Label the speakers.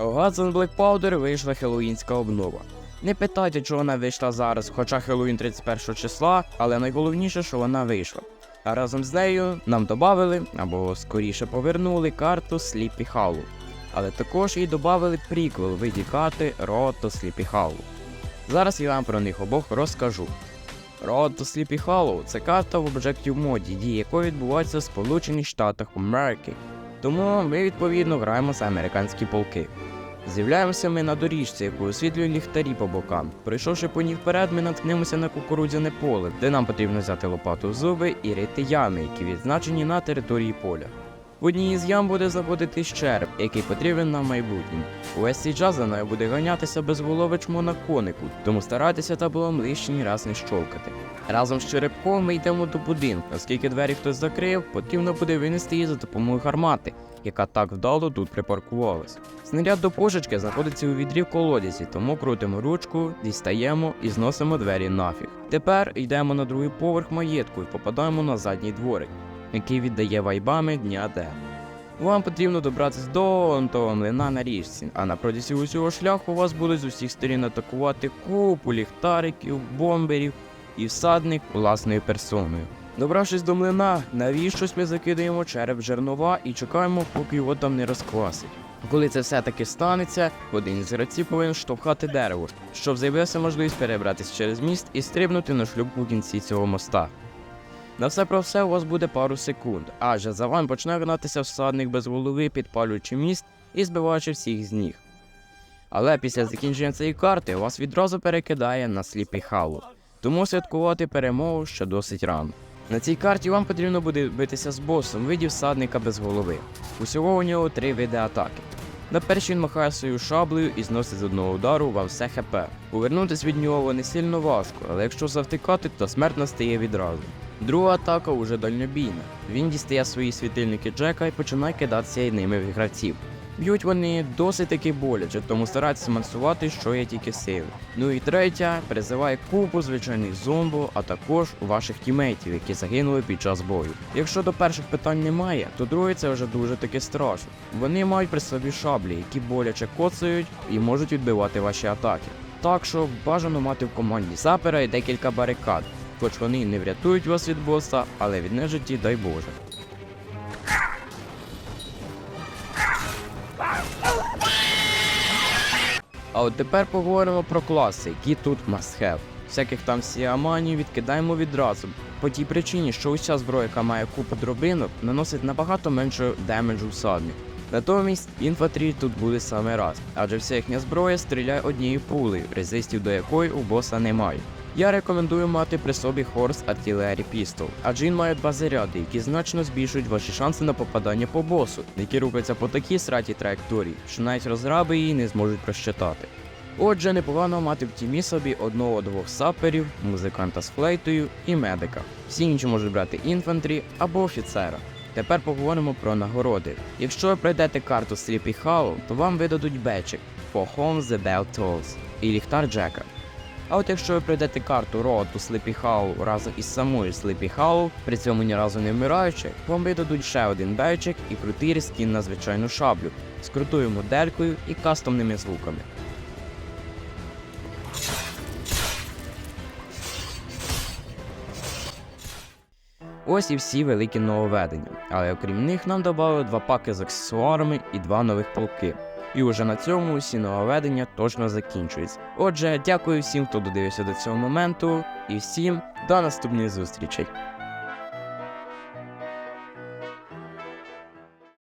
Speaker 1: У Hudson Black Powder вийшла хеллоуінська обнова. Не питайте, чого вона вийшла зараз, хоча Хеллоуін 31 числа, але найголовніше, що вона вийшла. А разом з нею нам додали, або скоріше повернули карту Sleepy Hollow. Але також і додали приквел виді карти Road to Sleepy. Зараз я вам про них обох розкажу. Road to Sleepy це карта в Objective моді, дії якої відбуваються в Сполучених Штатах Америки. Тому ми відповідно граємо за американські полки. З'являємося ми на доріжці, яку освітлюють ліхтарі по бокам. Пройшовши по ній вперед, ми наткнемося на кукурудзяне поле, де нам потрібно взяти лопату в зуби і рити ями, які відзначені на території поля. В одній із ям буде знаходитись череп, який потрібен нам в майбутньому. Увесь цей час за мною буде ганятися безголове чмо на конику, тому старайтеся та було лишній раз не щовкати. Разом з черепком ми йдемо до будинку, оскільки двері хтось закрив, потрібно буде винести її за допомогою гармати, яка так вдало тут припаркувалась. Снаряд до пошечки знаходиться у відрі в колодязі, тому крутимо ручку, дістаємо і зносимо двері нафіг. Тепер йдемо на другий поверх маєтку і попадаємо на задній дворик, який віддає вайбами дня Д. Вам потрібно добратися до он млина на річці, а на протязі усього шляху вас будуть з усіх сторін атакувати купу ліхтариків, бомберів і всадник власною персоною. Добравшись до млина, навіщось ми закидаємо череп жернова і чекаємо, поки його там не розквасить. Коли це все таки станеться, один із гравців повинен штовхати дерево, щоб з'явилася можливість перебратися через міст і стрибнути на шлюбку в кінці цього моста. На все про все у вас буде пару секунд, адже за вами почне гнатися всадник без голови, підпалюючи міст і збиваючи всіх з ніг. Але після закінчення цієї карти вас відразу перекидає на сліпий халу, тому святкувати перемогу ще досить рано. На цій карті вам потрібно буде битися з босом в виді всадника без голови. Усього у нього три види атаки. На першій він махає свою шаблею і зносить з одного удару вам все хп. Увернутись від нього не сильно важко, але якщо завтикати, то смерть настає відразу. Друга атака уже дальнобійна. Він дістає свої світильники Джека і починає кидатися ними в гравців. Б'ють вони досить таки боляче, тому старайтеся мансувати, що є тільки сили. Ну і третя призиває купу звичайних зомбо, а також ваших тімейтів, які загинули під час бою. Якщо до перших питань немає, то друге це вже дуже таки страшно. Вони мають при собі шаблі, які боляче коцають і можуть відбивати ваші атаки. Так що бажано мати в команді сапера і декілька барикад, хоч вони не врятують вас від боса, але від нежиті дай Боже. А от тепер поговоримо про класи, які тут must have. Всяких там сіаманів відкидаємо відразу. По тій причині, що уся зброя, яка має купу дробинок, наносить набагато менше демеджу всадник. Натомість інфатрі тут буде саме раз, адже вся їхня зброя стріляє однією пулею, резистів до якої у боса немає. Я рекомендую мати при собі Horse Artillery Pistol, адже він має два заряди, які значно збільшують ваші шанси на попадання по босу, які рухаються по такій сраті траєкторії, що навіть розраби її не зможуть просчитати. Отже, непогано мати в тімі собі одного-двох саперів, музиканта з флейтою і медика. Всі інші можуть брати інфантрі або офіцера. Тепер поговоримо про нагороди. Якщо ви пройдете карту Sleepy Hollow, то вам видадуть бечик For Home the Bell Tolls і ліхтар Джека. А от якщо ви пройдете карту Road to Sleepy Hollow разом із самою Sleepy Hollow, при цьому ні разу не вмираючи, вам видадуть ще один бейчик і крутий рескін на звичайну шаблю з крутою моделькою і кастомними звуками. Ось і всі великі нововведення, але окрім них нам додали два паки з аксесуарами і два нових полки. І уже на цьому усі нововведення точно закінчуються. Отже, дякую всім, хто додивився до цього моменту, і всім до наступних зустрічей.